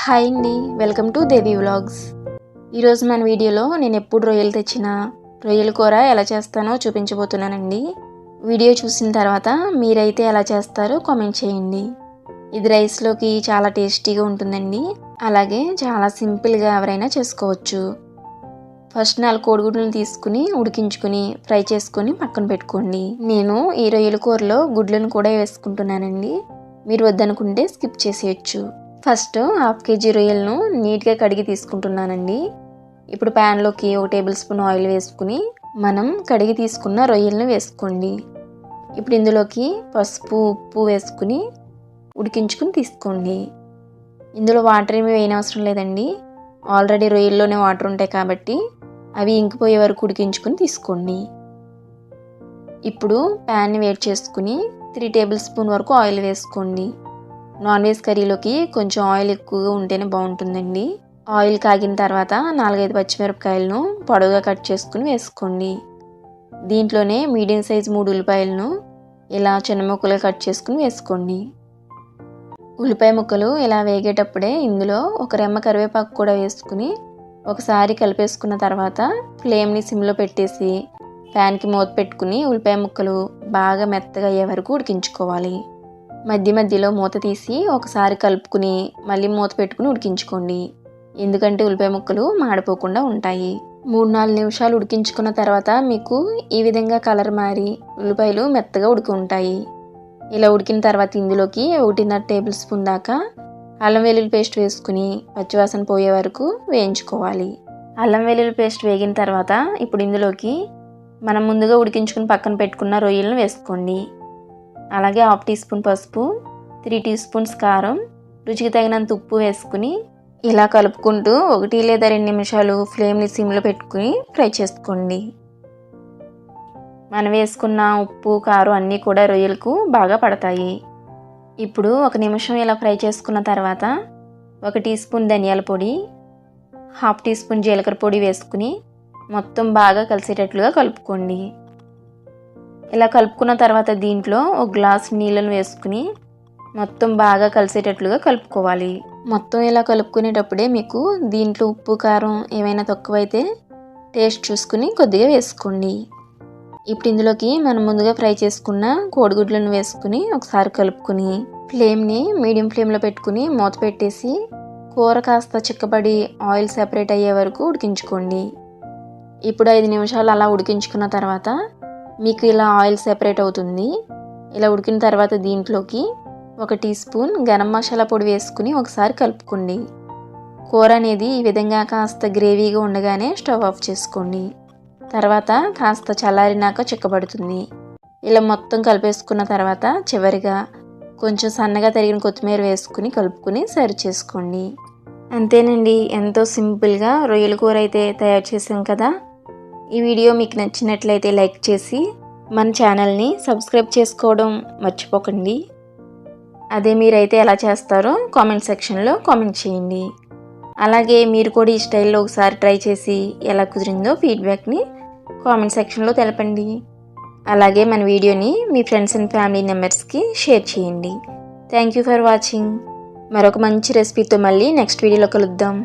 Hi అండి welcome to Devi vlogs. ఈరోజు మన వీడియోలో నేను ఎప్పుడు రొయ్యలు తెచ్చినా రొయ్యల కూర ఎలా చేస్తానో చూపించబోతున్నానండి. వీడియో చూసిన తర్వాత మీరైతే ఎలా చేస్తారో కామెంట్ చేయండి. ఇది రైస్లోకి చాలా టేస్టీగా ఉంటుందండి. అలాగే చాలా సింపుల్గా ఎవరైనా చేసుకోవచ్చు. ఫస్ట్ నాలుగు కోడిగుడ్లను తీసుకుని ఉడికించుకుని ఫ్రై చేసుకొని పక్కన పెట్టుకోండి. నేను ఈ రొయ్యల కూరలో గుడ్లను కూడా వేసుకుంటున్నానండి. మీరు వద్దనుకుంటే స్కిప్ చేసేయచ్చు. ఫస్ట్ హాఫ్ కేజీ రొయ్యలను నీట్గా కడిగి తీసుకుంటున్నానండి. ఇప్పుడు ప్యాన్లోకి ఒక టేబుల్ స్పూన్ ఆయిల్ వేసుకుని మనం కడిగి తీసుకున్న రొయ్యలను వేసుకోండి. ఇప్పుడు ఇందులోకి పసుపు ఉప్పు వేసుకుని ఉడికించుకుని తీసుకోండి. ఇందులో వాటర్ ఏమి వేయనవసరం లేదండి. ఆల్రెడీ రొయ్యల్లోనే వాటర్ ఉంటాయి కాబట్టి అవి ఇంకిపోయే వరకు ఉడికించుకుని తీసుకోండి. ఇప్పుడు ప్యాన్ని వేడి చేసుకుని త్రీ టేబుల్ స్పూన్ వరకు ఆయిల్ వేసుకోండి. నాన్ వెజ్ కర్రీలోకి కొంచెం ఆయిల్ ఎక్కువగా ఉంటేనే బాగుంటుందండి. ఆయిల్ కాగిన తర్వాత నాలుగైదు పచ్చిమిరపకాయలను పొడవుగా కట్ చేసుకుని వేసుకోండి. దీంట్లోనే మీడియం సైజ్ మూడు ఉల్లిపాయలను ఇలా చిన్న ముక్కలుగా కట్ చేసుకుని వేసుకోండి. ఉల్లిపాయ ముక్కలు ఇలా వేగేటప్పుడే ఇందులో ఒక రెమ్మ కరివేపాకు కూడా వేసుకుని ఒకసారి కలిపేసుకున్న తర్వాత ఫ్లేమ్ని సిమ్లో పెట్టేసి ప్యాన్కి మూత పెట్టుకుని ఉల్లిపాయ ముక్కలు బాగా మెత్తగా అయ్యే వరకు ఉడికించుకోవాలి. మధ్య మధ్యలో మూత తీసి ఒకసారి కలుపుకుని మళ్ళీ మూత పెట్టుకుని ఉడికించుకోండి. ఎందుకంటే ఉల్లిపాయ ముక్కలు మాడిపోకుండా ఉంటాయి. మూడు నాలుగు నిమిషాలు ఉడికించుకున్న తర్వాత మీకు ఈ విధంగా కలర్ మారి ఉల్లిపాయలు మెత్తగా ఉడికి ఉంటాయి. ఇలా ఉడికిన తర్వాత ఇందులోకి ఒకటిన్నర టేబుల్ స్పూన్ దాకా అల్లం వెల్లుల్లి పేస్ట్ వేసుకుని పచ్చివాసన పోయే వరకు వేయించుకోవాలి. అల్లం వెల్లుల్లి పేస్ట్ వేగిన తర్వాత ఇప్పుడు ఇందులోకి మనం ముందుగా ఉడికించుకుని పక్కన పెట్టుకున్న రొయ్యలను వేసుకోండి. అలాగే హాఫ్ టీ స్పూన్ పసుపు త్రీ టీ స్పూన్స్ కారం రుచికి తగినంత ఉప్పు వేసుకుని ఇలా కలుపుకుంటూ ఒకటి లేదా రెండు నిమిషాలు ఫ్లేమ్ని సిమ్లో పెట్టుకుని ఫ్రై చేసుకోండి. మనం వేసుకున్న ఉప్పు కారం అన్నీ కూడా రొయ్యలకు బాగా పడతాయి. ఇప్పుడు ఒక నిమిషం ఇలా ఫ్రై చేసుకున్న తర్వాత ఒక టీ స్పూన్ ధనియాల పొడి హాఫ్ టీ స్పూన్ జీలకర్ర పొడి వేసుకుని మొత్తం బాగా కలిసేటట్లుగా కలుపుకోండి. ఇలా కలుపుకున్న తర్వాత దీంట్లో ఒక గ్లాస్ నీళ్ళను వేసుకుని మొత్తం బాగా కలిసేటట్లుగా కలుపుకోవాలి. మొత్తం ఇలా కలుపుకునేటప్పుడే మీకు దీంట్లో ఉప్పు కారం ఏమైనా తక్కువైతే టేస్ట్ చూసుకుని కొద్దిగా వేసుకోండి. ఇప్పుడు ఇందులోకి మనం ముందుగా ఫ్రై చేసుకున్న కోడిగుడ్లను వేసుకుని ఒకసారి కలుపుకుని ఫ్లేమ్ని మీడియం ఫ్లేమ్లో పెట్టుకుని మూత పెట్టేసి కూర కాస్త చిక్కబడి ఆయిల్ సెపరేట్ అయ్యే వరకు ఉడికించుకోండి. ఇప్పుడు ఐదు నిమిషాలు అలా ఉడికించుకున్న తర్వాత మీకు ఇలా ఆయిల్ సెపరేట్ అవుతుంది. ఇలా ఉడికిన తర్వాత దీంట్లోకి ఒక టీ స్పూన్ గరం మసాలా పొడి వేసుకుని ఒకసారి కలుపుకోండి. కూర అనేది ఈ విధంగా కాస్త గ్రేవీగా ఉండగానే స్టవ్ ఆఫ్ చేసుకోండి. తర్వాత కాస్త చల్లారినాక చిక్కబడుతుంది. ఇలా మొత్తం కలిపేసుకున్న తర్వాత చివరిగా కొంచెం సన్నగా తరిగిన కొత్తిమీర వేసుకుని కలుపుకుని సర్వ్ చేసుకోండి. అంతేనండి ఎంతో సింపుల్గా రొయ్యల కూర అయితే తయారు చేసాం కదా. ఈ వీడియో మీకు నచ్చినట్లయితే లైక్ చేసి మన ఛానల్ని సబ్స్క్రైబ్ చేసుకోవడం మర్చిపోకండి. అదే మీరైతే ఎలా చేస్తారో కామెంట్ సెక్షన్లో కామెంట్ చేయండి. అలాగే మీరు కూడా ఈ స్టైల్లో ఒకసారి ట్రై చేసి ఎలా కుదిరిందో ఫీడ్బ్యాక్ని కామెంట్ సెక్షన్లో తెలపండి. అలాగే మన వీడియోని మీ ఫ్రెండ్స్ అండ్ ఫ్యామిలీ మెంబర్స్కి షేర్ చేయండి. Thank you for watching. మరొక మంచి రెసిపీతో మళ్ళీ నెక్స్ట్ వీడియోలో కలుద్దాం.